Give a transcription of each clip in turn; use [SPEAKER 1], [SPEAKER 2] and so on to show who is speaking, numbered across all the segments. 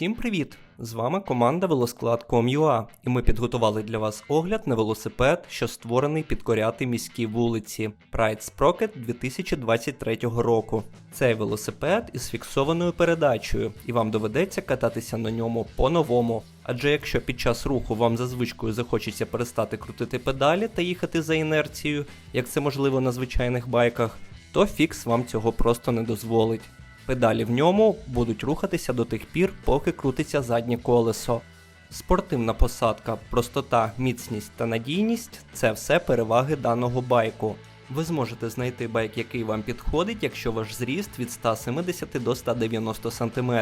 [SPEAKER 1] Всім привіт! З вами команда Велосклад.com.ua і ми підготували для вас огляд на велосипед, що створений підкоряти міські вулиці Pride Sprocket 2023 року. Цей велосипед із фіксованою передачею, і вам доведеться кататися на ньому по-новому. Адже якщо під час руху вам за звичкою захочеться перестати крутити педалі та їхати за інерцією, як це можливо на звичайних байках, то фікс вам цього просто не дозволить. Педалі в ньому будуть рухатися до тих пір, поки крутиться заднє колесо. Спортивна посадка, простота, міцність та надійність це все переваги даного байку. Ви зможете знайти байк, який вам підходить, якщо ваш зріст від 170 до 190 см.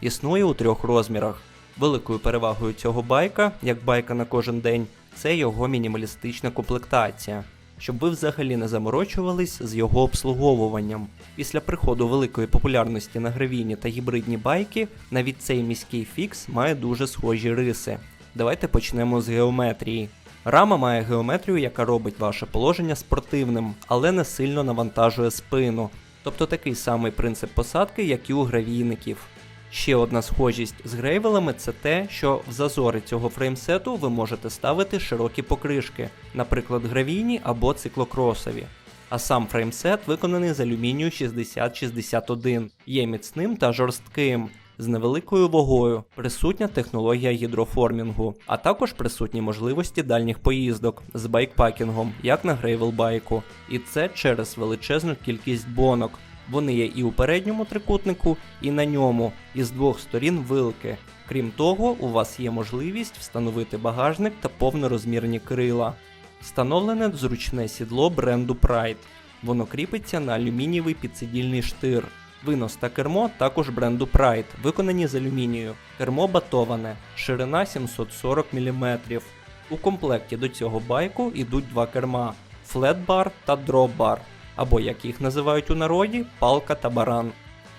[SPEAKER 1] Існує у трьох розмірах. Великою перевагою цього байка, як байка на кожен день, це його мінімалістична комплектація щоб ви взагалі не заморочувались з його обслуговуванням. Після приходу великої популярності на гравійні та гібридні байки, навіть цей міський фікс має дуже схожі риси. Давайте почнемо з геометрії. Рама має геометрію, яка робить ваше положення спортивним, але не сильно навантажує спину. Тобто такий самий принцип посадки, як і у гравійників. Ще одна схожість з грейвелами це те, що в зазори цього фреймсету ви можете ставити широкі покришки, наприклад, гравійні або циклокросові. А сам фреймсет виконаний з алюмінію 6061, є міцним та жорстким, з невеликою вагою, присутня технологія гідроформінгу, а також присутні можливості дальніх поїздок з байкпакінгом, як на грейвелбайку. І це через величезну кількість бонок. Вони є і у передньому трикутнику, і на ньому, і з двох сторін вилки. Крім того, у вас є можливість встановити багажник та повнорозмірні крила. Встановлене зручне сідло бренду Pride. Воно кріпиться на алюмінієвий підсидільний штир. Винос та кермо також бренду Pride, виконані з алюмінію. Кермо батоване, ширина 740 мм. У комплекті до цього байку йдуть два керма флетбар та дропбар або як їх називають у народі, палка та баран.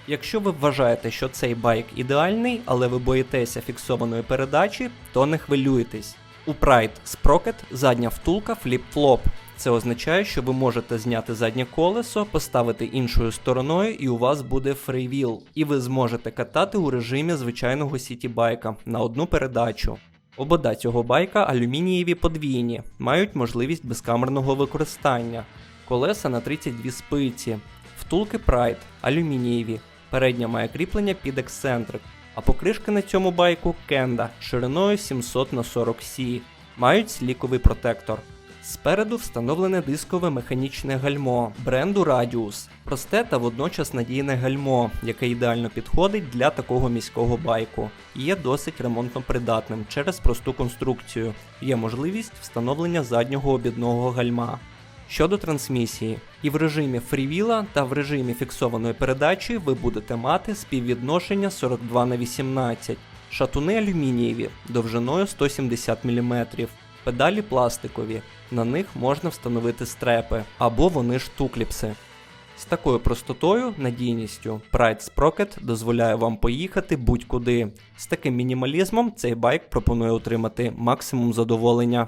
[SPEAKER 1] Якщо ви вважаєте, що цей байк ідеальний, але ви боїтеся фіксованої передачі, то не хвилюйтесь. У Pride Sprocket задня втулка фліп-флоп. Це означає, що ви можете зняти заднє колесо, поставити іншою стороною, і у вас буде фрейвіл, і ви зможете катати у режимі звичайного сіті-байка на одну передачу. Обода цього байка алюмінієві подвійні, мають можливість безкамерного використання колеса на 32 спиці, втулки Pride, алюмінієві, передня має кріплення під ексцентрик, а покришки на цьому байку Кенда шириною 700 на 40 Сі, мають сліковий протектор. Спереду встановлене дискове механічне гальмо бренду Radius, просте та водночас надійне гальмо, яке ідеально підходить для такого міського байку, і є досить ремонтно придатним через просту конструкцію. Є можливість встановлення заднього обідного гальма. Щодо трансмісії, і в режимі фрівіла та в режимі фіксованої передачі ви будете мати співвідношення 42 на 18, шатуни алюмінієві довжиною 170 мм, педалі пластикові, на них можна встановити стрепи або вони ж тукліпси. З такою простотою, надійністю, Pride Sprocket дозволяє вам поїхати будь-куди. З таким мінімалізмом цей байк пропонує отримати максимум задоволення.